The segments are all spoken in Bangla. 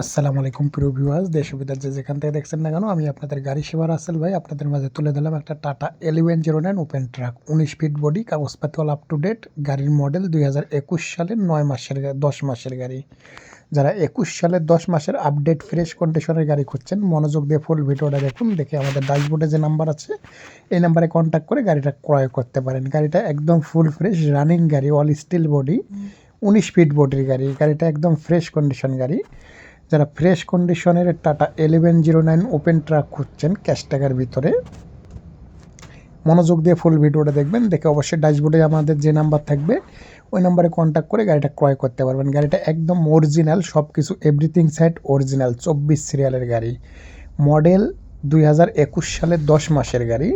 আসসালামু আলাইকুম প্রিয় ভিউয়ার্স দেশ যে যেখান থেকে দেখছেন না কেন, আমি আপনাদের গাড়ি সেবার রাসেল ভাই, আপনাদের মাঝে তুলে দিলাম একটা Tata eleven zero nine open truck উনিশ ফিট বডি কাগজপাতি অল আপ টু ডেট গাড়ির মডেল দুই হাজার একুশ সালের নয় মাসের দশ মাসের গাড়ি। যারা একুশ সালের দশ মাসের আপডেট ফ্রেশ কন্ডিশনের গাড়ি খুঁজছেন, মনোযোগ দিয়ে ফুল ভিডিওটা দেখুন, দেখে আমাদের ড্যাশবোর্ডে যে নাম্বার আছে, এই নাম্বারে কন্ট্যাক্ট করে গাড়িটা ক্রয় করতে পারেন। গাড়িটা একদম ফুল ফ্রেশ রানিং গাড়ি অল স্টিল বডি উনিশ ফিট বডির গাড়ি। গাড়িটা একদম ফ্রেশ কন্ডিশন গাড়ি। যারা ফ্রেশ কন্ডিশনের Tata eleven zero nine open truck খুঁজছেন ক্যাশ টাকার ভিতরে, মনোযোগ দিয়ে ফুল ভিডিওটা দেখবেন। দেখে অবশ্যই ড্যাশবোর্ডে আমাদের যে নাম্বার থাকবে, ওই নাম্বারে কন্ট্যাক্ট করে গাড়িটা ক্রয় করতে পারবেন। গাড়িটা একদম অরিজিনাল সব কিছু এভরিথিং সাইড অরিজিনাল চব্বিশ সিরিয়ালের গাড়ি। মডেল দুই হাজার একুশ সালের দশ মাসের গাড়ি।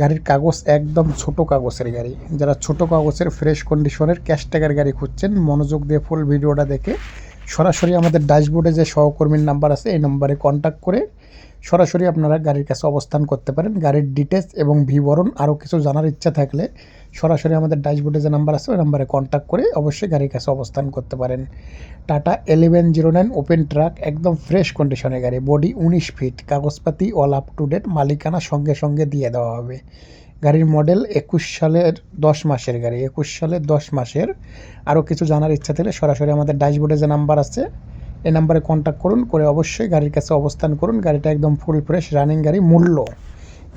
গাড়ির কাগজ একদম ছোট কাগজের গাড়ি। যারা ছোট কাগজের ফ্রেশ কন্ডিশনের ক্যাশ টাকার গাড়ি খুঁজছেন, মনোযোগ দিয়ে ফুল ভিডিওটা দেখে সরাসরি আমাদের ড্যাশবোর্ডে যে সহকর্মীর নাম্বার আছে, এই নম্বরে কন্ট্যাক্ট করে সরাসরি আপনারা গাড়ির কাছে অবস্থান করতে পারেন। গাড়ির ডিটেলস এবং বিবরণ আরও কিছু জানার ইচ্ছা থাকলে সরাসরি আমাদের ড্যাশবোর্ডে যে নাম্বার আছে, ওই নাম্বারে কন্ট্যাক্ট করে অবশ্যই গাড়ির কাছে অবস্থান করতে পারেন। Tata eleven zero nine open truck একদম ফ্রেশ কন্ডিশনে গাড়ি। বডি উনিশ ফিট কাগজপাতি অল আপ টু ডেট মালিকানা সঙ্গে সঙ্গে দিয়ে দেওয়া হবে। গাড়ির মডেল একুশ সালের দশ মাসের গাড়ি, একুশ সালের দশ মাসের। আরও কিছু জানার ইচ্ছা থাকলে সরাসরি আমাদের ড্যাশবোর্ডে যে নাম্বার আছে, এই নাম্বারে কন্ট্যাক্ট করুন, করে অবশ্যই গাড়ির কাছে অবস্থান করুন। গাড়িটা একদম ফুল ফ্রেশ রানিং গাড়ি মূল্য।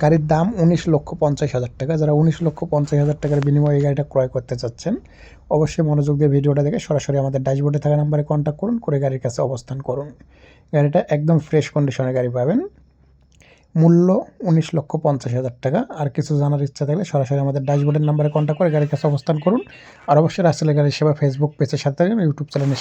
গাড়ির দাম উনিশ লক্ষ পঞ্চাশ হাজার টাকা। যারা উনিশ লক্ষ পঞ্চাশ হাজার টাকার বিনিময়ে এই গাড়িটা ক্রয় করতে চাচ্ছেন, অবশ্যই মনোযোগ দিয়ে ভিডিওটা দেখে সরাসরি আমাদের ড্যাশবোর্ডে থাকা নাম্বারে কন্ট্যাক্ট করুন, করে গাড়ির কাছে অবস্থান করুন। গাড়িটা একদম ফ্রেশ কন্ডিশনের গাড়ি পাবেন। মূল্য উনিশ লক্ষ পঞ্চাশ হাজার টাকা। আর কিছু জানার ইচ্ছা থাকলে সরাসরি আমাদের ড্যাশবোর্ডের নাম্বারে কন্ট্যাক্ট করে গাড়ির কাছে অবস্থান করুন। আর অবশ্যই রাসেলের গাড়ির সেবা ফেসবুক পেজের সাথে ইউটিউব চ্যানেলের